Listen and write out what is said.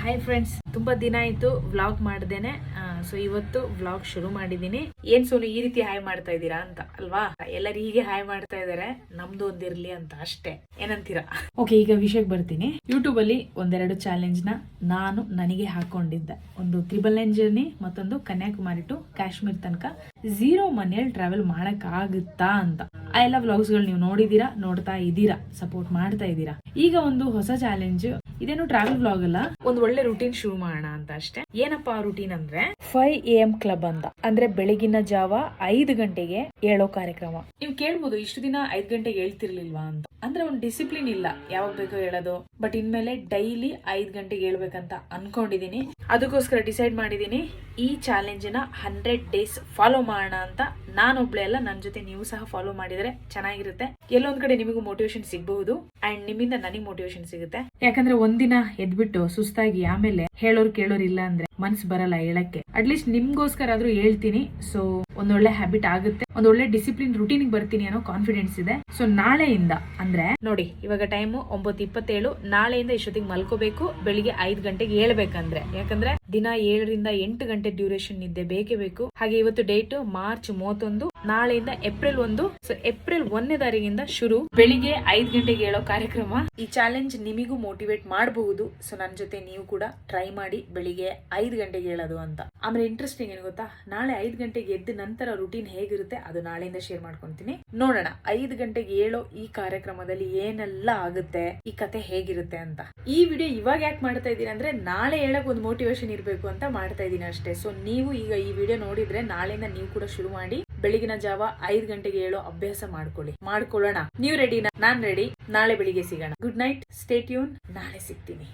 Hi friends ತುಂಬಾ ದಿನ ಆಯ್ತು ವ್ಲಾಗ್ ಮಾಡ್ದೇನೆ. ಸೊ ಇವತ್ತು ವ್ಲಾಗ್ ಶುರು ಮಾಡಿದ್ದೀನಿ ಏನ್ ಸೋನು, ಈ ರೀತಿ ಹಾಯ್ ಮಾಡ್ತಾ ಇದ್ದೀರಾ ಅಂತ, ಅಲ್ವಾ? ಎಲ್ಲರೂ ಹೀಗೆ ಹಾಯ್ ಮಾಡ್ತಾ ಇದಾರೆ. ನಮ್ದು ಒಂದಿರ್ಲಿ ಅಂತ ಅಷ್ಟೇ. ಏನಂತೀರಾ? ಓಕೆ ಈಗ ವಿಷಯಕ್ಕೆ ಬರ್ತೀನಿ. ಯೂಟ್ಯೂಬ್ ಅಲ್ಲಿ ಒಂದೆರಡು ಚಾಲೆಂಜ್ನ ನಾನು ನನಗೆ ಹಾಕೊಂಡಿದ್ದೆ. ಒಂದು ತ್ರಿಬಲ್ ಲೈನ್ ಜರ್ನಿ ಮತ್ತೊಂದು ಕನ್ಯಾಕುಮಾರಿ ಟು ಕಾಶ್ಮೀರ್ ತನಕ. ಝೀರೋ ಮನೆಯಲ್ಲಿ ಟ್ರಾವೆಲ್ ಮಾಡಕ್ ಆಗುತ್ತಾ ಅಂತ. ಆ ಎಲ್ಲ ವ್ಲಾಗ್ಸ್ಗಳು ನೀವು ನೋಡಿದೀರಾ ನೋಡ್ತಾ ಇದ್ದೀರಾ ಸಪೋರ್ಟ್ ಮಾಡ್ತಾ ಇದ್ದೀರಾ? ಈಗ ಒಂದು ಹೊಸ ಚಾಲೆಂಜ್ ಇದೇನು ಟ್ರಾವೆಲ್ ವ್ಲಾಗ್ ಅಲ್ಲ? ಒಂದು ಒಳ್ಳೆ ರುಟೀನ್ ಶುರು ಮಾಡೋಣ ಅಂತ ಅಷ್ಟೇ. ಏನಪ್ಪಾ ರುಟೀನ್ ಅಂದ್ರೆ? ಫೈವ್ ಎ ಎಂ ಕ್ಲಬ್ ಅಂತ. ಅಂದ್ರೆ ಬೆಳಗಿನ ಜಾವ ಐದು ಗಂಟೆಗೆ ಏಳೋ ಕಾರ್ಯಕ್ರಮ. ನೀವು ಕೇಳ್ಬೋದು ಇಷ್ಟು ದಿನ ಐದ್ ಗಂಟೆಗೆ ಹೇಳ್ತಿರ್ಲಿಲ್ವಾ ಅಂತ. ಅಂದ್ರೆ ಒಂದು ಡಿಸಿಪ್ಲಿನ್ ಇಲ್ಲ ಯಾವಾಗ ಬೇಕೋ ಹೇಳೋದು. ಬಟ್ ಇನ್ಮೇಲೆ ಡೈಲಿ ಐದ್ ಗಂಟೆಗೆ ಹೇಳ್ಬೇಕಂತ ಅನ್ಕೊಂಡಿದೀನಿ. ಅದಕ್ಕೋಸ್ಕರ ಡಿಸೈಡ್ ಮಾಡಿದೀನಿ ಈ ಚಾಲೆಂಜ್ನ ಹಂಡ್ರೆಡ್ ಡೇಸ್ ಫಾಲೋ ಮಾಡೋಣ ಅಂತ. ನಾನೊಬ್ಳೆ ಅಲ್ಲ ನನ್ನ ಜೊತೆ ನೀವು ಸಹ ಫಾಲೋ ಮಾಡಿದ್ರೆ ಚೆನ್ನಾಗಿರುತ್ತೆ. ಎಲ್ಲೊಂದ್ ಕಡೆ ನಿಮಗೂ ಮೋಟಿವೇಶನ್ ಸಿಗಬಹುದು. ಅಂಡ್ ನಿಮ್ಮಿಂದ ನನಗೆ ಮೋಟಿವೇಶನ್ ಸಿಗುತ್ತೆ. ಯಾಕಂದ್ರೆ ಒಂದಿನ ಎದ್ಬಿಟ್ಟು ಸುಸ್ತಾಗಿ ಆಮೇಲೆ ಹೇಳೋರು ಕೇಳೋರು ಇಲ್ಲ ಅಂದ್ರೆ ಮನ್ಸ್ ಬರಲ್ಲ ಹೇಳಕ್ಕೆ. ಅಟ್ಲೀಸ್ಟ್ ನಿಮ್ಗೋಸ್ಕರ ಆದ್ರೂ ಹೇಳ್ತೀನಿ. ಸೊ ಒಂದೊಳ್ಳೆ ಹ್ಯಾಬಿಟ್ ಆಗುತ್ತೆ. ಒಂದೊಳ್ಳೆ ಡಿಸಿಪ್ಲಿನ್ ರುಟೀನ್ ಬರ್ತೀನಿ ಅನ್ನೋ ಕಾನ್ಫಿಡೆನ್ಸ್ ಇದೆ. ಸೊ ನಾಳೆಯಿಂದ ಅಂದ್ರೆ ನೋಡಿ, ಇವಾಗ ಟೈಮ್ ಒಂಬತ್ತು ಇಪ್ಪತ್ತೇಳು. ನಾಳೆಯಿಂದ ಇಷ್ಟೊತ್ತಿಗೆ ಮಲ್ಕೋಬೇಕು. ಬೆಳಿಗ್ಗೆ ಐದ್ ಗಂಟೆಗೆ ಹೇಳ್ಬೇಕಂದ್ರೆ. ಯಾಕಂದ್ರೆ ದಿನ ಏಳರಿಂದ ಎಂಟು ಗಂಟೆ ಡ್ಯೂರೇಷನ್ ನಿದ್ದೆ ಬೇಕೇ ಬೇಕು. ಹಾಗೆ ಇವತ್ತು ಡೇಟ್ ಮಾರ್ಚ್ ಮೂವತ್ತೊಂದು. ನಾಳೆಯಿಂದ ಏಪ್ರಿಲ್ ಒಂದು. ಸೊ ಏಪ್ರಿಲ್ ಒಂದನೇ ತಾರೀಕಿಂದ ಶುರು. ಬೆಳಿಗ್ಗೆ ಐದ್ ಗಂಟೆಗೆ ಹೇಳೋ ಕಾರ್ಯಕ್ರಮ. ಈ ಚಾಲೆಂಜ್ ನಿಮಿಗೂ ಮೋಟಿವೇಟ್ ಮಾಡಬಹುದು. ಸೊ ನನ್ನ ಜೊತೆ ನೀವು ಕೂಡ ಟ್ರೈ ಮಾಡಿ. ಬೆಳಿಗ್ಗೆ ಐದ್ ಗಂಟೆಗೆ ಹೇಳೋದು ಅಂತ. ಆಮೇಲೆ ಇಂಟ್ರೆಸ್ಟಿಂಗ್ ಏನ್ ಗೊತ್ತಾ? ನಾಳೆ ಐದು ಗಂಟೆಗೆ ಎದ್ದ ನಂತರ ರುಟೀನ್ ಹೇಗಿರುತ್ತೆ ಅದು ನಾಳೆಯಿಂದ ಶೇರ್ ಮಾಡ್ಕೊಂತೀನಿ. ನೋಡೋಣ, ಐದು ಗಂಟೆಗೆ ಹೇಳೋ ಈ ಕಾರ್ಯಕ್ರಮದಲ್ಲಿ ಏನೆಲ್ಲ ಆಗುತ್ತೆ, ಈ ಕತೆ ಹೇಗಿರುತ್ತೆ ಅಂತ. ಈ ವಿಡಿಯೋ ಇವಾಗ ಯಾಕೆ ಮಾಡ್ತಾ ಇದ್ದೀನಿ ಅಂದ್ರೆ ನಾಳೆ ಹೇಳಕ್ ಒಂದು ಮೋಟಿವೇಶನ್ ಇರಬೇಕು ಅಂತ ಮಾಡ್ತಾ ಇದ್ದೀನಿ ಅಷ್ಟೇ. ಸೊ ನೀವು ಈಗ ಈ ವಿಡಿಯೋ ನೋಡಿದ್ರೆ ನಾಳೆಯಿಂದ ನೀವು ಕೂಡ ಶುರು ಮಾಡಿ, ಬೆಳಗಿನ ಜಾವ ಐದು ಗಂಟೆಗೆ ಹೇಳೋ ಅಭ್ಯಾಸ ಮಾಡ್ಕೊಳ್ಳಿ. ಮಾಡ್ಕೊಳ್ಳೋಣ. ನೀವು ರೆಡಿನಾ ನಾನ್ ರೆಡಿ ನಾಳೆ ಬೆಳಿಗ್ಗೆ ಸಿಗೋಣ. ಗುಡ್ ನೈಟ್ ಸ್ಟೇ ಟ್ಯೂನ್ ನಾಳೆ ಸಿಗ್ತೀನಿ.